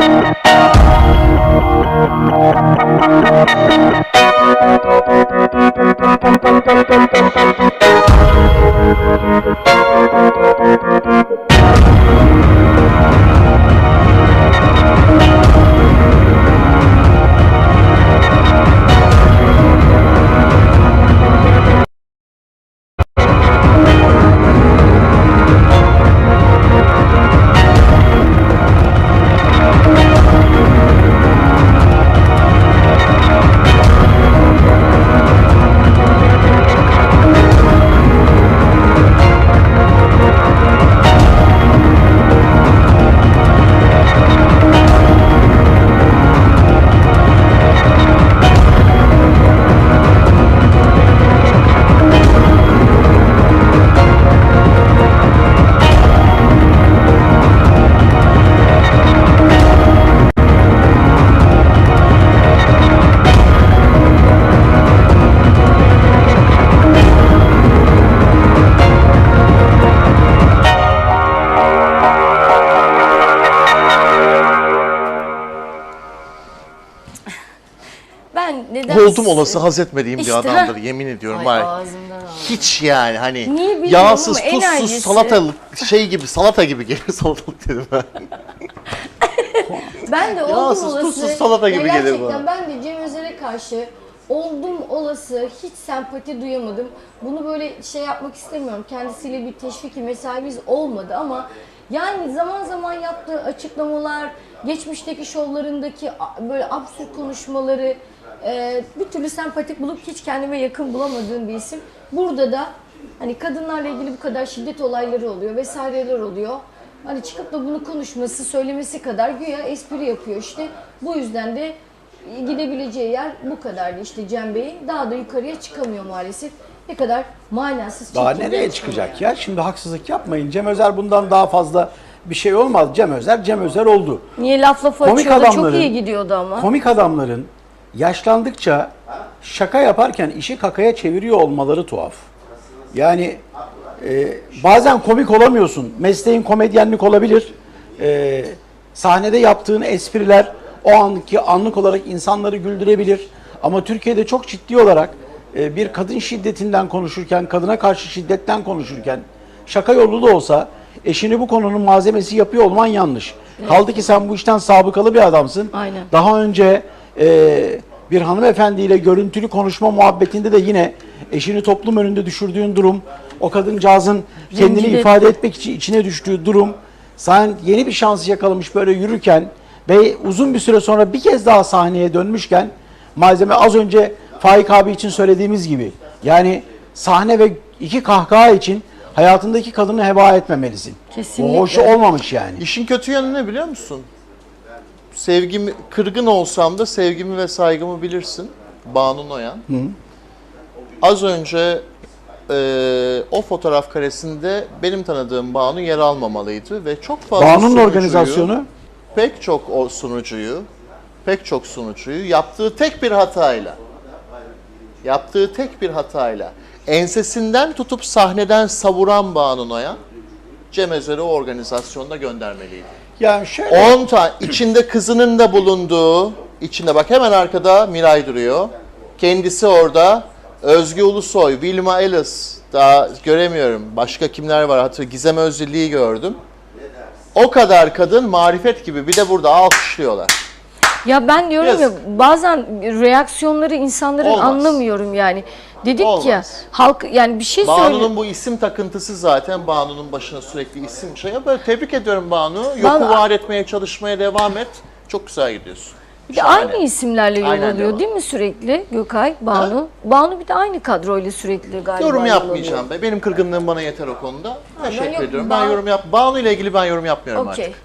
Ben olası haz etmediğim İşte, bir adamdır yemin ediyorum. Ay, ağzımdan. Hiç yani hani Niye bilmiyorum yağsız, ama tuzsuz, enerjisi- salatalık şey gibi salata gibi geliyor salatalık dedim ben. Ben de oldum Yağsız, olası... tuzsuz salata gibi gelir Gerçekten bana. ben de Cem Özer'e karşı oldum olası hiç sempati duyamadım. Bunu böyle şey yapmak istemiyorum. Kendisiyle bir teşviki mesaimiz olmadı ama yani zaman zaman yaptığı açıklamalar, geçmişteki şovlarındaki a- böyle absürt konuşmaları e, bir türlü sempatik bulup hiç kendime yakın bulamadığım bir isim. Burada da hani kadınlarla ilgili bu kadar şiddet olayları oluyor vesaireler oluyor. Hani çıkıp da bunu konuşması, söylemesi kadar güya espri yapıyor işte. Bu yüzden de gidebileceği yer bu kadardı işte Cem Bey'in. Daha da yukarıya çıkamıyor maalesef. Ne kadar manasız Daha nereye çıkacak ya? Şimdi haksızlık yapmayın. Cem Özer bundan daha fazla bir şey olmaz. Cem Özer, Cem Özer oldu. Niye laf lafı Komik açıyordu? Çok adamların- iyi gidiyordu ama. Komik adamların yaşlandıkça şaka yaparken işi kakaya çeviriyor olmaları tuhaf. Yani e, bazen komik olamıyorsun. Mesleğin komedyenlik olabilir. E, sahnede yaptığın espriler o anki anlık olarak insanları güldürebilir. Ama Türkiye'de çok ciddi olarak e, bir kadın şiddetinden konuşurken, kadına karşı şiddetten konuşurken şaka yolu da olsa eşini bu konunun malzemesi yapıyor olman yanlış. Kaldı ki sen bu işten sabıkalı bir adamsın. Aynen. Daha önce e, bir hanımefendiyle görüntülü konuşma muhabbetinde de yine eşini toplum önünde düşürdüğün durum, o kadıncağızın kendini Rencide- ifade etmek için içine düştüğü durum, sen yeni bir şans yakalamış böyle yürürken ve uzun bir süre sonra bir kez daha sahneye dönmüşken malzeme az önce Faik abi için söylediğimiz gibi yani sahne ve iki kahkaha için hayatındaki kadını heba etmemelisin. Kesinlikle. O hoş olmamış yani. İşin kötü yanı ne biliyor musun? Sevgimi, kırgın olsam da sevgimi ve saygımı bilirsin. Banu Noyan. Az önce e, o fotoğraf karesinde benim tanıdığım Banu yer almamalıydı ve çok fazla Banu'nun sunucuyu, organizasyonu pek çok o sunucuyu, pek çok sunucuyu yaptığı tek bir hatayla, yaptığı tek bir hatayla ensesinden tutup sahneden savuran Banu Noyan, Cem Özer'i o organizasyonda göndermeliydi. Yani şöyle 10 tane içinde kızının da bulunduğu içinde bak hemen arkada Miray duruyor. Kendisi orada. Özgü Ulusoy, Vilma Ellis daha göremiyorum. Başka kimler var? Hatır Gizem Özdilli'yi gördüm. O kadar kadın marifet gibi bir de burada alkışlıyorlar. Ya ben diyorum Yazık. ya bazen reaksiyonları insanların Olmaz. anlamıyorum yani. Dedik Olmaz. ya halk yani bir şey söyle. Banu'nun bu isim takıntısı zaten Banu'nun başına sürekli isim şey. Böyle tebrik ediyorum Banu. Yoku Banu- var etmeye çalışmaya devam et. Çok güzel gidiyorsun. Bir de Şahane. aynı isimlerle Aynen devam. değil mi sürekli Gökay, Banu? Banu bir de aynı kadroyla sürekli galiba Yorum yapmayacağım be. Benim kırgınlığım bana yeter o konuda. Teşekkür yok- ediyorum. Banu- Ben yorum yap. Banu ile ilgili ben yorum yapmıyorum. Okey. artık.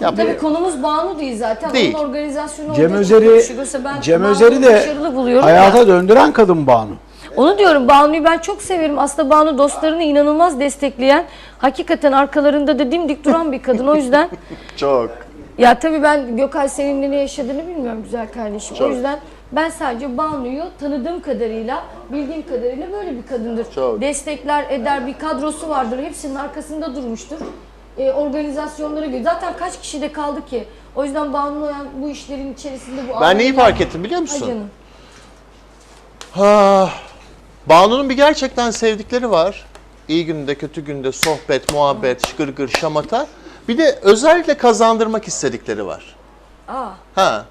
Tabii konumuz Banu değil zaten. Değil. Onun organizasyonu Cem olduğu için Özer'i konuşuyorsa ben Cem Banu'yu Özer'i de başarılı buluyorum hayata da. döndüren kadın Banu. Onu diyorum Banu'yu ben çok severim. Aslında Banu dostlarını inanılmaz destekleyen, hakikaten arkalarında da dimdik duran bir kadın. O yüzden Çok. ya tabii ben Gökay seninle ne yaşadığını bilmiyorum güzel kardeşim. Çok. O yüzden ben sadece Banu'yu tanıdığım kadarıyla, bildiğim kadarıyla böyle bir kadındır. Çok. Destekler eder, bir kadrosu vardır. Hepsinin arkasında durmuştur. E, organizasyonlara göre. Zaten kaç kişi de kaldı ki O yüzden Banu Noyan bu işlerin içerisinde bu Ben neyi fark ettim biliyor Ay musun? canım. Ha, Banu'nun bir gerçekten sevdikleri var. İyi günde, kötü günde sohbet, muhabbet, gırgır, şamata. Bir de özellikle kazandırmak istedikleri var. Aa, Ha.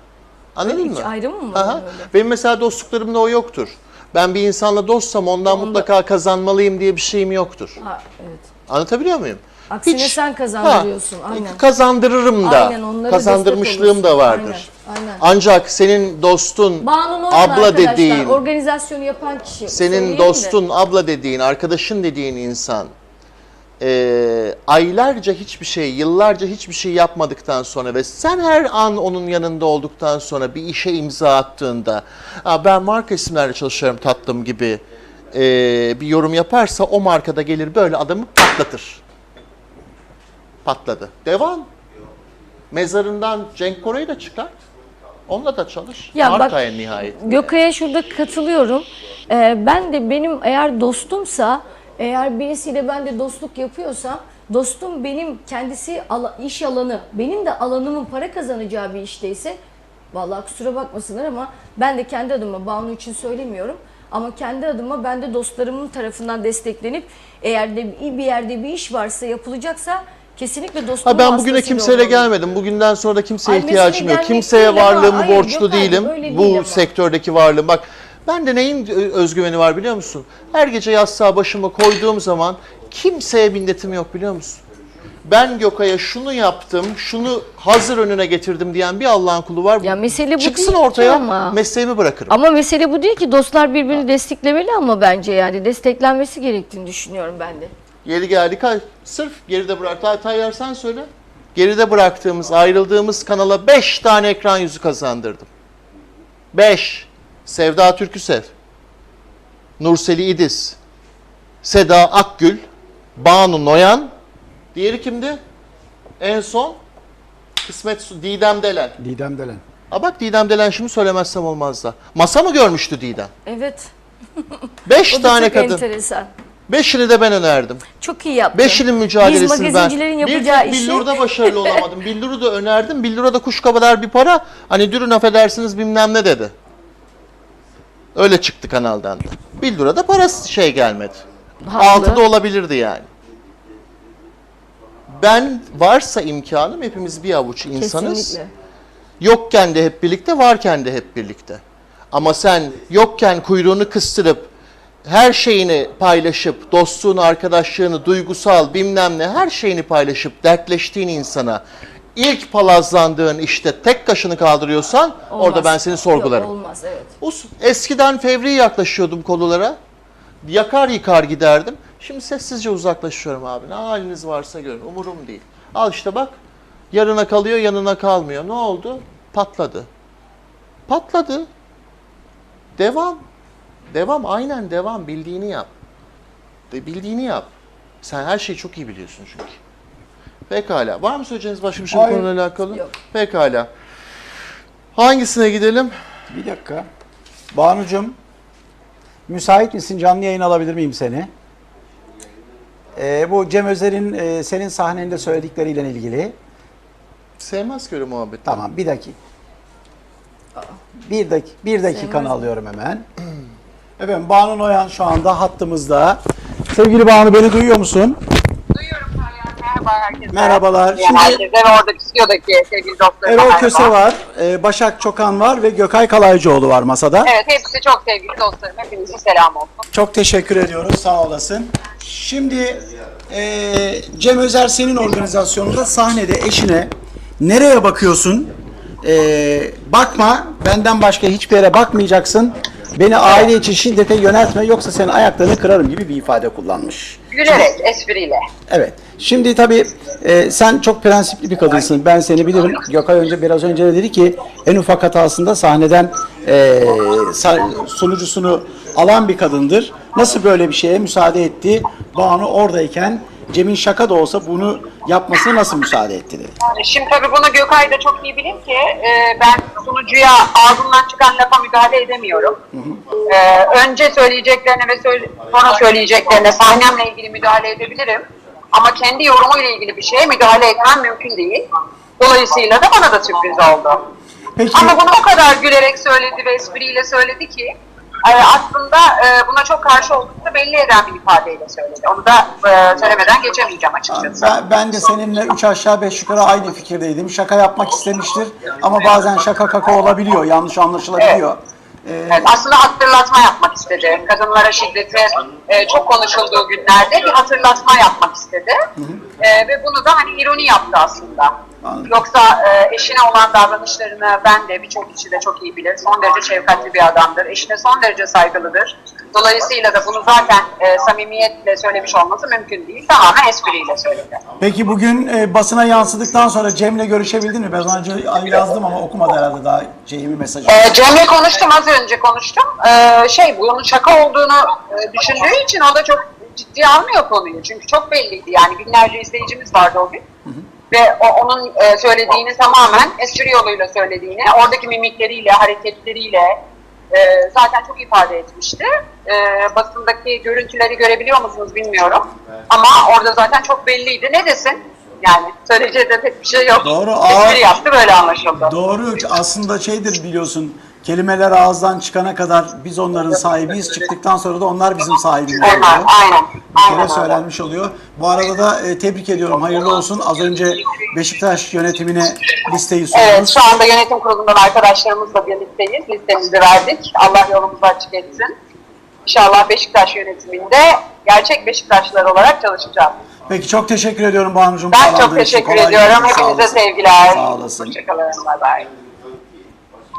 Anladın hiç mı? ayrımı mı var Aha. öyle? Benim mesela dostluklarımda o yoktur. Ben bir insanla dostsam ondan Onda- mutlaka kazanmalıyım diye bir şeyim yoktur. ha, evet. Anlatabiliyor muyum? Aksine sen kazandırıyorsun, Ha, aynen. Kazandırırım da. Aynen, Kazandırmışlığım da vardır. Aynen, aynen. Ancak senin dostun, abla dediğin, organizasyonu yapan kişi. senin Söyleyelim de. dostun, abla dediğin, arkadaşın dediğin insan eee, aylarca hiçbir şey, yıllarca hiçbir şey yapmadıktan sonra ve sen her an onun yanında olduktan sonra bir işe imza attığında "Aa, ben marka isimlerle çalışıyorum tatlım gibi eee, bir yorum yaparsa o markada gelir böyle adamı patlatır. Patladı. Devam. Mezarından Cenk Koray'ı da çıkart. Onunla da çalış. Ya bak- Marka en nihayet. Gökay'a şurada katılıyorum. Ee, ben de benim eğer dostumsa, eğer birisiyle ben de dostluk yapıyorsam, dostum benim kendisi iş alanı, benim de alanımın para kazanacağı bir işteyse, vallahi kusura bakmasınlar ama ben de kendi adıma, Banu için söylemiyorum. Ama kendi adıma ben de dostlarımın tarafından desteklenip eğer de bir yerde bir iş varsa yapılacaksa kesinlikle dostumun Ha ben bugüne vasıtasıyla kimseyle olmalı. gelmedim. Bugünden sonra da kimseye Ay, ihtiyacım mesele yok. gelmek Kimseye değil ama varlığımı hayır, borçlu Gökhan, değilim. öyle değil Bu ama. sektördeki varlığım. Bak ben de neyin özgüveni var biliyor musun? Her gece yastığa başımı koyduğum zaman kimseye bindetim yok biliyor musun? Ben Gökay'a şunu yaptım, şunu hazır önüne getirdim diyen bir Allah'ın kulu var. Ya mesele bu Çıksın değil ki ortaya ama. mesleğimi bırakırım. Ama mesele bu değil ki dostlar birbirini desteklemeli ama bence yani desteklenmesi gerektiğini düşünüyorum ben de. Yeri geldi. kay- Sırf geride bırak. Tay- Tayyar sen söyle. Geride bıraktığımız, ayrıldığımız kanala 5 tane ekran yüzü kazandırdım. 5. Sevda Türküsev. Nurseli İdiz. Seda Akgül. Banu Noyan. Diğeri kimdi? En son Kısmet Didem Delen. Didem Delen. Aa bak Didem Delen şimdi söylemezsem olmaz da. Masa mı görmüştü Didem? Evet. 5 O da tane çok kadın. enteresan. Beşini de ben önerdim. Çok iyi yaptın. Beşinin mücadelesini Biz ben. magazincilerin yapacağı bir işi... billurda başarılı olamadım. Billuru da önerdim. Billura da kuş kadar bir para. Hani dürün affedersiniz bilmem ne dedi. Öyle çıktı kanaldan da. Billura da parası şey gelmedi. Haklı. Altıda olabilirdi yani. Ben varsa imkanım hepimiz bir avuç insanız. Kesinlikle. Yokken de hep birlikte, varken de hep birlikte. Ama sen yokken kuyruğunu kıstırıp her şeyini paylaşıp, dostluğunu, arkadaşlığını, duygusal bilmem ne her şeyini paylaşıp dertleştiğin insana ilk palazlandığın işte tek kaşını kaldırıyorsan orada Olmaz. ben seni sorgularım. Yok, olmaz evet. Us- Eskiden fevri yaklaşıyordum konulara. Yakar yıkar giderdim. Şimdi sessizce uzaklaşıyorum abi. Ne haliniz varsa görün. Umurum değil. Al işte bak. Yarına kalıyor, yanına kalmıyor. Ne oldu? Patladı. Patladı. Devam. Devam. Aynen devam. Bildiğini yap. De bildiğini yap. Sen her şeyi çok iyi biliyorsun çünkü. Pekala. Var mı söyleyeceğiniz başka bir şey bu Hayır. konuyla alakalı? Yok. Pekala. Hangisine gidelim? Bir dakika. Banucum, müsait misin? Canlı yayın alabilir miyim seni? Ee, bu Cem Özer'in e, senin sahnende söyledikleriyle ilgili. Sevmez ki öyle muhabbet. Tamam, bir dakika. Bir, dak bir dakikanı alıyorum hemen. Efendim Banu Noyan şu anda hattımızda. Sevgili Banu beni duyuyor musun? Duyuyorum Tayyar. Merhaba herkese. Merhabalar. Şimdi... Şimdi- Herkese ve oradaki stüdyodaki sevgili dostlarıma Erol. Köse var, e, Başak Çokan var ve Gökay Kalaycıoğlu var masada. Evet hepsi çok sevgili dostlarım. Hepinize selam olsun. Çok teşekkür ediyoruz. Sağ olasın. Şimdi eee, Cem Özer senin organizasyonunda sahnede eşine nereye bakıyorsun? Eee, bakma. Benden başka hiçbir yere bakmayacaksın. Beni aile içi şiddete yöneltme yoksa senin ayaklarını kırarım gibi bir ifade kullanmış. Gülerek, espriyle. Evet. Şimdi tabii e, sen çok prensipli bir kadınsın. Ben seni bilirim. Gökay önce biraz önce de dedi ki en ufak hatasında sahneden e, sunucusunu alan bir kadındır. Nasıl böyle bir şeye müsaade etti? Banu oradayken Cem'in şaka da olsa bunu yapmasına nasıl müsaade etti dedi. Yani Şimdi tabii bunu Gökay da çok iyi bilir ki e, ben sunucuya ağzından çıkan lafa müdahale edemiyorum. E, önce söyleyeceklerine ve söyle- sonra söyleyeceklerine sahnemle ilgili müdahale edebilirim. Ama kendi yorumuyla ilgili bir şeye müdahale etmem mümkün değil. Dolayısıyla da bana da sürpriz oldu. Peki Ama bunu o kadar gülerek söyledi ve espriyle söyledi ki e, aslında e, buna çok karşı olduğunu belli eden bir ifadeyle söyledi. Onu da e, söylemeden geçemeyeceğim açıkçası. ben, ben de seninle üç aşağı beş yukarı aynı fikirdeydim. Şaka yapmak istemiştir ama bazen şaka kaka olabiliyor, yanlış anlaşılabiliyor. Ee, Evet, aslında hatırlatma yapmak istedi. Kadınlara şiddeti e, çok konuşulduğu günlerde bir hatırlatma yapmak istedi. E, ve bunu da hani ironi yaptı aslında. Anladım. Yoksa e, eşine olan davranışlarını ben de birçok kişi de çok iyi bilir. Son derece şefkatli bir adamdır. Eşine son derece saygılıdır. Dolayısıyla da bunu zaten e, samimiyetle söylemiş olması mümkün değil. Tamamen espriyle söyledi. Peki bugün e, basına yansıdıktan sonra Cem'le görüşebildin mi? Ben ona önce yazdım ama okumadı herhalde daha Cem'in mesajı. Ee, Cem'le konuştum az önce konuştum. Ee, şey bunun şaka olduğunu e, düşündüğü için o da çok ciddiye almıyor konuyu. Çünkü çok belliydi yani binlerce izleyicimiz vardı o gün. Ve o, onun e, söylediğini tamamen espri yoluyla söylediğini, oradaki mimikleriyle, hareketleriyle e, zaten çok ifade etmişti. E, basındaki görüntüleri görebiliyor musunuz bilmiyorum. Ama orada zaten çok belliydi. Ne desin? Yani söyleyeceği de pek bir şey yok. Doğru, Espri yaptı böyle anlaşıldı. Doğru. Aslında şeydir biliyorsun. Kelimeler ağızdan çıkana kadar biz onların sahibiyiz. Çıktıktan sonra da onlar bizim sahibimiz oluyor. aynen. Bir aynen kere öyle. söylenmiş oluyor. Bu arada da e, tebrik ediyorum. Hayırlı olsun. Az önce Beşiktaş yönetimine listeyi Evet, sundunuz. şu anda yönetim kurulundan arkadaşlarımızla birlikteyiz. Listemizi verdik. Allah yolumuzu açık etsin. İnşallah Beşiktaş yönetiminde gerçek Beşiktaşlılar olarak çalışacağız. Peki çok teşekkür ediyorum Banu'cum. Ben çok için. teşekkür Kolay ediyorum. Hepinize sevgiler. Sağ olasın. Hoşçakalın. Bay bay.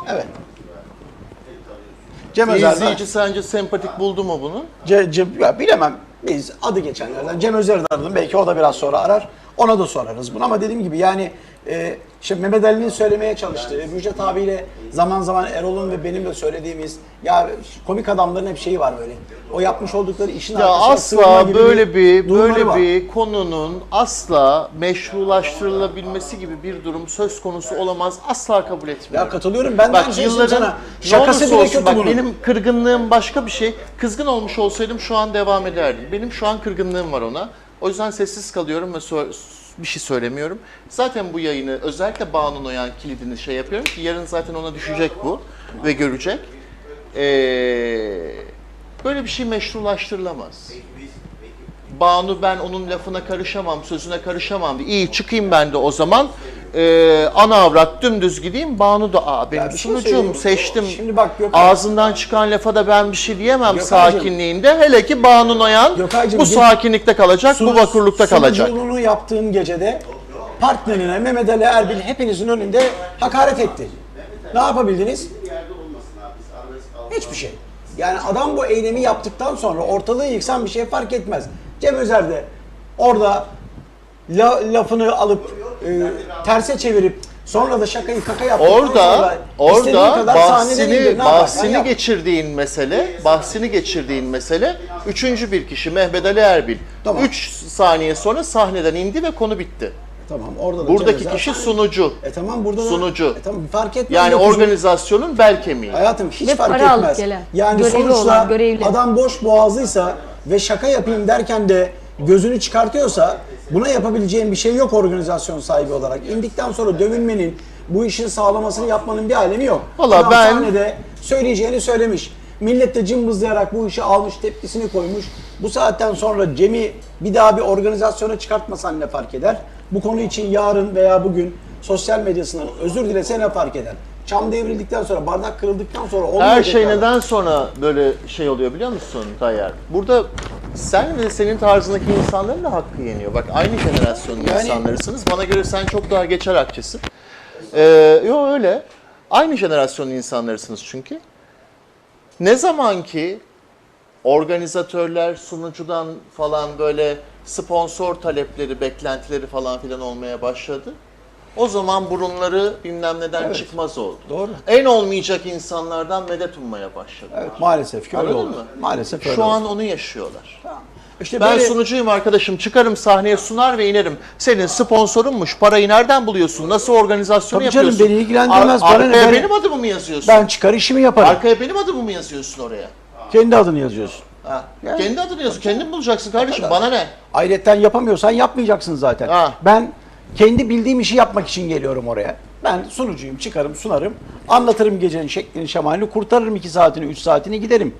Evet. Cem Özer. İzleyici sence sempatik buldu mu bunu? Ce, Ce- ya bilemem. Biz adı geçenlerden Cem Özer'i de aradım. Belki o da biraz sonra arar. Ona da sorarız bunu ama dediğim gibi yani e, şimdi Mehmet Ali'nin söylemeye çalıştığı, Müjdat abiyle zaman zaman Erol'un ve benim de söylediğimiz ya komik adamların hep şeyi var böyle. O yapmış oldukları işin Ya arkasına sığınma asla gibi böyle bir durumları böyle var. bir konunun asla meşrulaştırılabilmesi gibi bir durum söz konusu olamaz. Asla kabul etmiyorum. Ya katılıyorum. Ben de Bak aynı şeyi yılların sana. ne Şakası olursa bile olsun kötü bak bunun. benim kırgınlığım başka bir şey. Kızgın olmuş olsaydım şu an devam ederdim. Benim şu an kırgınlığım var ona. O yüzden sessiz kalıyorum ve sö- bir şey söylemiyorum. Zaten bu yayını özellikle Banu Noyan kilidini şey yapıyorum ki yarın zaten ona düşecek bu ve görecek. Ee, böyle bir şey meşrulaştırılamaz. Banu ben onun lafına karışamam, sözüne karışamam. İyi çıkayım ben de o zaman. Ee, ana avrat dümdüz gideyim. Banu da aa benim Ya bir şey seçtim. Şimdi bak Gökhan- Ağzından çıkan lafa da ben bir şey diyemem Gökhan'cığım. sakinliğinde. Hele ki Banu Noyan Gökhan'cığım, bu git- sakinlikte kalacak, bu vakurlukta kalacak. Sunuculuğunu yaptığın gecede partnerine Mehmet Ali Erbil hepinizin önünde hakaret etti. Ne yapabildiniz? Hiçbir şey. Yani adam bu eylemi yaptıktan sonra ortalığı yıksan bir şey fark etmez. Cem Özer de orada la- lafını alıp e, terse çevirip sonra da şakayı kaka sonra Orada orada bahsini bahsini geçirdiğin mesele, bahsini geçirdiğin mesele üçüncü bir kişi Mehmet Ali Erbil. Tamam. Üç saniye sonra sahneden indi ve konu bitti. Tamam orada da Buradaki Cem Özer- kişi sunucu. E tamam burada da Sunucu. E tamam fark etmez. Yani Dokuz- organizasyonun bel kemiği. Hayatım hiç Ve fark para alıp etmez. gelen. Yani Görevi sonuçta olan, görevli. adam boş boğazlıysa ve şaka yapayım derken de gözünü çıkartıyorsa buna yapabileceğin bir şey yok organizasyon sahibi olarak. İndikten sonra dövünmenin, bu işin sağlamasını yapmanın bir alemi yok. Adam ben- sahnede söyleyeceğini söylemiş. Millet de cımbızlayarak bu işi almış, tepkisini koymuş. Bu saatten sonra Cem'i bir daha bir organizasyona çıkartmasan ne fark eder? Bu konu için yarın veya bugün sosyal medyasından özür dilese ne fark eder? Çam devrildikten sonra, bardak kırıldıktan sonra olmuyor Her şey tekrar. neden sonra böyle şey oluyor biliyor musun Tayyar? Burada sen ve senin tarzındaki insanların da hakkı yeniyor. Bak aynı jenerasyonun Yani- insanlarısınız. Bana göre sen çok daha geçer akçısın. Ee, yo öyle. Aynı jenerasyonun insanlarısınız çünkü. Ne zaman ki organizatörler sunucudan falan böyle sponsor talepleri, beklentileri falan filan olmaya başladı. O zaman burunları bilmem neden çıkmaz oldu. Doğru. En olmayacak insanlardan medet ummaya başladı. Evet, maalesef ki öyle Anladın oldu. mı? Maalesef öyle Şu oldu. an onu yaşıyorlar. İşte Ben böyle- sunucuyum arkadaşım. Çıkarım sahneye sunar ve inerim. Senin sponsorunmuş. Parayı nereden buluyorsun? Nasıl organizasyonu Tabii canım, yapıyorsun? beni ilgilendirmez. Ar- Bana ne? arkaya Ben- benim adımı mı yazıyorsun? ben çıkar işimi yaparım. Arkaya benim adımı mı yazıyorsun oraya? Kendi adını yazıyorsun. Ha. Yani- Kendi adını yazıyorsun. Kendin bulacaksın kardeşim. Bana ne? Ayrıca yapamıyorsan yapmayacaksın zaten. Ha. Ben Kendi bildiğim işi yapmak için geliyorum oraya. Ben sunucuyum, çıkarım, sunarım, anlatırım gecenin şeklini, şemalini, kurtarırım iki saatini, üç saatini giderim.